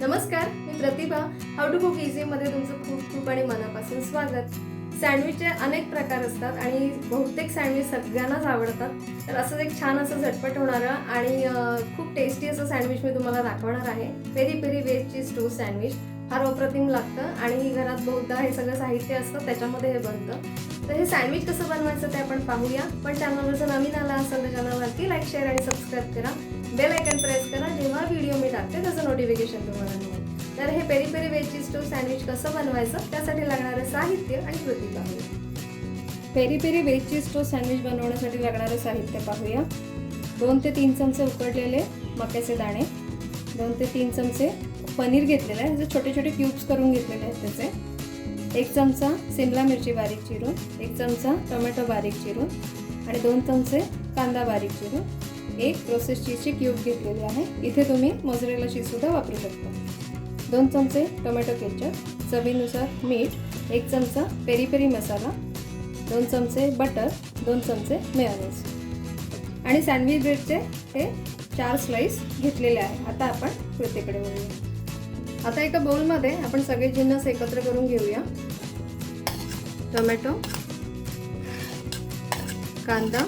नमस्कार मी Pratibha. How to cook इझीमध्ये तुमचं खूप खूप आणि मनापासून स्वागत. सँडविचचे अनेक प्रकार असतात आणि बहुतेक सँडविच सगळ्यांनाच आवडतात. तर असंच एक छान असं झटपट होणारं आणि खूप टेस्टी असं सँडविच मी तुम्हाला दाखवणार आहे. पेरी पेरी वेजची स्टू सँडविच फार अप्रतिम लागतं आणि घरात बहुधा हे सगळं साहित्य असतं त्याच्यामध्ये हे बनतं. तर हे सँडविच कसं बनवायचं ते आपण पाहूया. पण चॅनलवर जर नवीन आला असेल तर चॅनलवरती लाईक शेअर आणि सबस्क्राईब करा. बेल आयकन प्रेस करा. जेव्हा व्हिडिओ मी टाकते त्याचं नोटिफिकेशन तुम्हाला मिळेल. तर हे peri peri veg cheese toast sandwich कसं बनवायचं? त्यासाठी लागणारं साहित्य आणि कृती पाहूया. Peri peri veg cheese toast sandwich बनवण्यासाठी लागणारं साहित्य पाहूया. दोन ते तीन चमचे उकडलेले मक्याचे दाणे. दोन ते तीन चमचे पनीर घेतलेलं आहे. जे छोटे छोटे क्यूब्स करून घेतलेले आहेत त्याचे. एक चमचा सिमला मिरची बारीक चिरून एक चमचा टोमॅटो बारीक चिरून आणि दोन चमचे कांदा बारीक चिरून एक प्रोसेस चीजची क्यूब घेतलेली आहे. इथे तुम्ही मोजरेला चीजसुद्धा वापरू शकता. दोन चमचे टोमॅटो केचप चवीनुसार मीठ एक चमचा पेरी पेरी मसाला दोन चमचे बटर दोन चमचे मेयोनीज आणि सँडविच ब्रेडचे हे चार स्लाईस घेतलेले आहे. आता आपण कृतीकडे वळूया. आता एका बाउलमध्ये आपण सगळे जिन्नस एकत्र करून घेऊया. टोमॅटो कांदा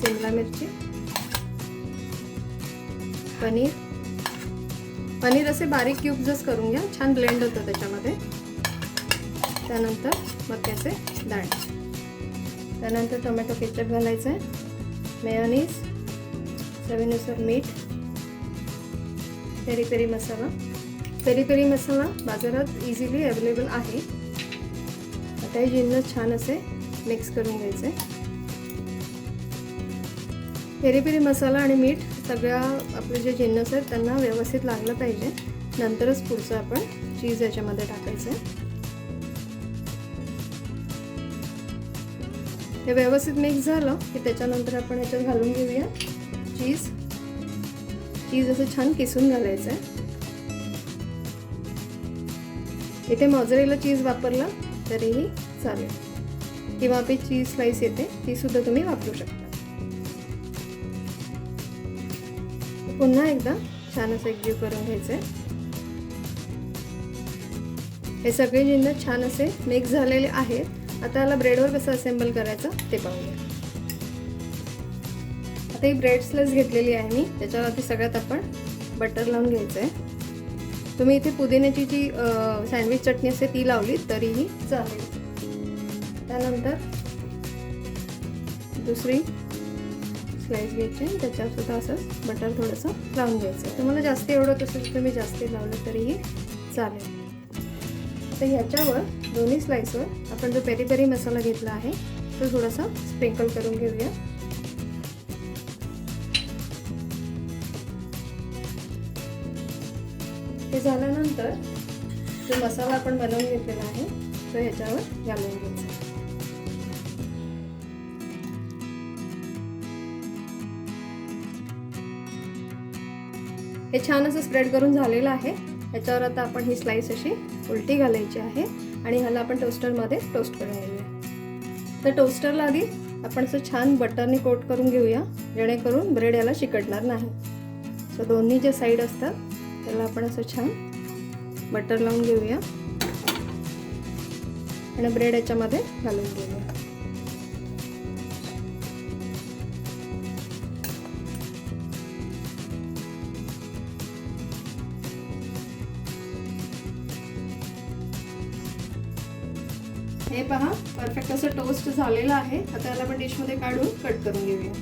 शिमला मिरची पनीर पनीर असे बारीक क्यूब्सच करून घ्या. छान ब्लेंड होतं त्याच्यामध्ये. त्यानंतर मक्याचे दाणे. त्यानंतर टोमॅटो केचप घालायचं आहे. मेयोनीज चवीनुसार मीठ peri peri masala. Peri peri masala बाजारात इझिली अवेलेबल आहे. आता हे जिन्नस छान असे मिक्स करून घ्यायचे. पेरी पेरी मसाला आणि मीठ सगळ्या आपले जे जिन्नस आहेत त्यांना व्यवस्थित लागलं पाहिजे. नंतरच पुढचं आपण चीज याच्यामध्ये टाकायचं. आहे हे व्यवस्थित मिक्स झालं की त्याच्यानंतर आपण याच्यात घालून घेऊया चीज चीज असं छान किसून घालायचं आहे. इथे मॉझरेला चीज वापरला तरीही चालेल. किंवा आपली चीज स्लाईस येते ती सुद्धा तुम्ही वापरू शकता. पुन्हा एकदा छान असं एकजीव करून घ्यायचं आहे हे सगळे जिन्नस छान असे मिक्स झालेले आहेत. आता याला ब्रेडवर कसं असेंबल करायचं ते पाहूया. आता ही ब्रेड स्लाइस घेतलेली आहे मी. त्याच्यावरती सगळ्यात आपण बटर लावून घ्यायचं आहे तुम्ही इथे पुदिन्याची जी सँडविच चटणी असते ती लावली तरीही चालेल. त्यानंतर दुसरी स्लाईस घ्यायचे आणि त्याच्यावर असं बटर थोडंसं लावून घ्यायचं. तुम्हाला जास्त एवढं तसं तुम्ही जास्त लावलं तरीही चालेल. तर ह्याच्यावर दोन्ही स्लाईसवर आपण जो पेरी पेरी मसाला घेतला आहे तो थोडासा स्प्रिंकल करून घेऊया. हे झाल्यानंतर जो मसाला आपण बनवून घेतलेला आहे तो ह्याच्यावर घालून घ्यायचा. हे छान असं स्प्रेड करून झालेलं आहे. याच्यावर आता आपण ही स्लाईस अशी उलटी घालायची आहे आणि ह्याला आपण टोस्टरमध्ये टोस्ट करून घेऊया तर टोस्टरला आधी आपण असं छान बटरने कोट करून घेऊया जेणेकरून ब्रेड याला चिकटणार नाही. सो दोन्ही जे साईड असतात त्याला आपण असं छान बटर लावून घेऊया. आणि ब्रेड याच्यामध्ये घालून घेऊया. हे पहा परफेक्ट असं टोस्ट झालेलं आहे. आता याला आपण डिशमध्ये काढून कट करून घेऊया.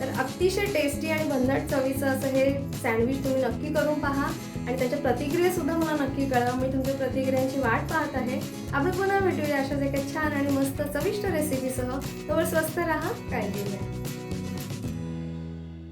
तर अतिशय टेस्टी आणि भन्नाट चवीचं असं हे सँडविच तुम्ही नक्की करून पहा. आणि त्याच्या प्रतिक्रिया सुद्धा मला नक्की कळा मी तुमच्या प्रतिक्रियांची वाट पाहत आहे. आपण पुन्हा भेटूया अशाच एका छान आणि मस्त चविष्ट रेसिपीसह तोवर स्वस्त राहा. काळजी घ्या